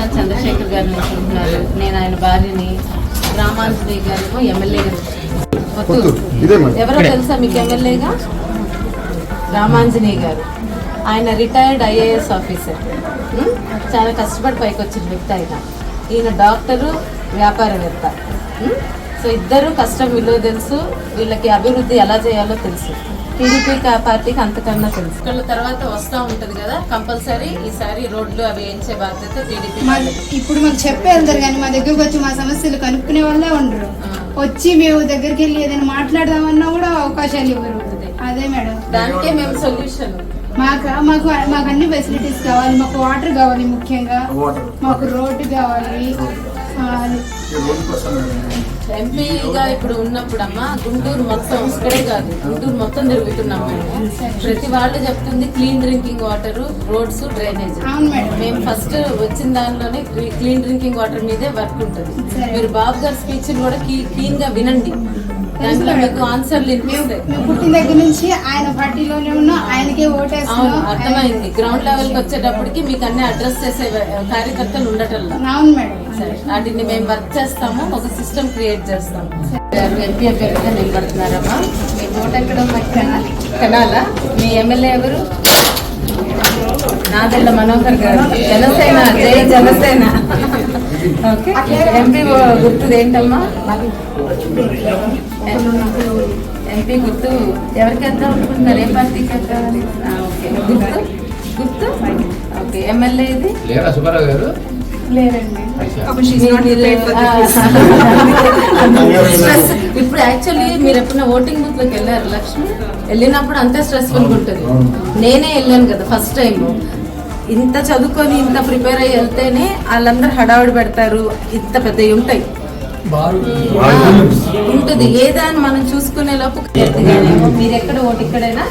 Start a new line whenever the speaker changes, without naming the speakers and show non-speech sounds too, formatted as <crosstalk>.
ప్రశాంత్ చంద్రశేఖర్ గారిని అనుకుంటున్నారు నేను ఆయన భార్యని రామాంజనేయ గారు ఎమ్మెల్యే గారు
కొత్తూరు. ఇదే మరి.
ఎవరో తెలుసా మీకు ఎమ్మెల్యేగా? రామాంజనేయ గారు. ఆయన రిటైర్డ్ ఐఏఎస్ ఆఫీసర్? చాలా కష్టపడి పైకి వచ్చిన వ్యక్తి ఆయన. ఈయన డాక్టరు వ్యాపారవేత్త? సో ఇద్దరు కష్టం విలువ తెలుసు వీళ్ళకి అభివృద్ధి ఎలా చేయాలో తెలుసు. టీడీపీ పార్టీకి అంతకన్నా తెలుసు. వీళ్ళ తర్వాత వస్తూ ఉంటుంది కదా కంపల్సరీ ఈసారి రోడ్లు అవి వేయించే బాధ్యత టీడీపీ
మా ఇప్పుడు మాకు చెప్పే వెళ్తారు కానీ మా దగ్గరకు వచ్చి మా సమస్యలు కనుక్కునే వాళ్ళే ఉండరు. వచ్చి మేము దగ్గరికి వెళ్ళి ఏదైనా మాట్లాడదామన్నా కూడా అవకాశాలు ఇవ్వరు. అదే మేడం.
దానికే మేము సొల్యూషన్
మాకు మాకు మాకు అన్ని ఫెసిలిటీస్ కావాలి మాకు వాటర్ కావాలి ముఖ్యంగా. మాకు రోడ్డు కావాలి.
ఎంపీగా ఇప్పుడు ఉన్నప్పుడు అమ్మా గుంటూరు మొత్తం ఇక్కడే కాదు గుంటూరు మొత్తం తిరుగుతున్నాం మేము. ప్రతి వాళ్ళు చెప్తుంది clean drinking water roads drainage మేము ఫస్ట్ వచ్చిన దానిలోనే క్లీన్ డ్రింకింగ్ వాటర్ మీదే వర్క్ ఉంటుంది. మీరు బాబు గారి స్పీచ్ కూడా క్లీన్గా వినండి. దాంట్లో మీకు ఆన్సర్లు వినిపిస్తాయి.
మేము పుట్టిన దగ్గర నుంచి ఆయన పార్టీలోనే ఉన్నాం ఆయనకే
అవును
ఓటేస్తున్నాం
అర్థమైంది. గ్రౌండ్ లెవెల్కి వచ్చేటప్పటికి మీకు అన్ని అడ్రస్ చేసే కార్యకర్తలు ఉండటం
అవును మేడం.
వాటిని మేము వర్క్ చేస్తాము ఒక సిస్టమ్ క్రియేట్ చేస్తాము. గారు ఎంపీ అభ్యర్థిగా నిలబడుతున్నారమ్మా. మీ ఓటు ఎక్కడ కనాలి. కనాలా? మీ ఎమ్మెల్యే ఎవరు? నాదెళ్ళ మనోహర్ గారు. జనసేన జయ జనసేన. ఓకే. ఎంపీ గుర్తుది ఏంటమ్మా? ఎంపీ గుర్తు. ఎవరికి వెళ్దాం అనుకుంటున్నారు? ఏ పార్టీకి వెళ్తామని ఓకే. గుర్తు? గుర్తు? ఓకే ఎమ్మెల్యే ఇది?
లేరా సుబ్బారావు గారు?
లేరండి
స్ట్రెస్ <laughs> ఇప్పుడు యాక్చువల్లీ మీరు ఎప్పుడైనా ఓటింగ్ బూత్లోకి వెళ్ళారు లక్ష్మి? వెళ్ళినప్పుడు అంతే స్ట్రెస్ఫుల్ ఉంటుంది. నేనే వెళ్ళాను కదా ఫస్ట్ టైం ఇంత చదువుకొని ఇంత ప్రిపేర్ అయ్యి వెళ్తేనే వాళ్ళందరూ హడావుడి పెడతారు. ఇంత పెద్దవి ఉంటాయి. ఉంటుంది. ఏదని మనం చూసుకునే లోపు మీరు ఎక్కడ ఓటు ఇక్కడైనా?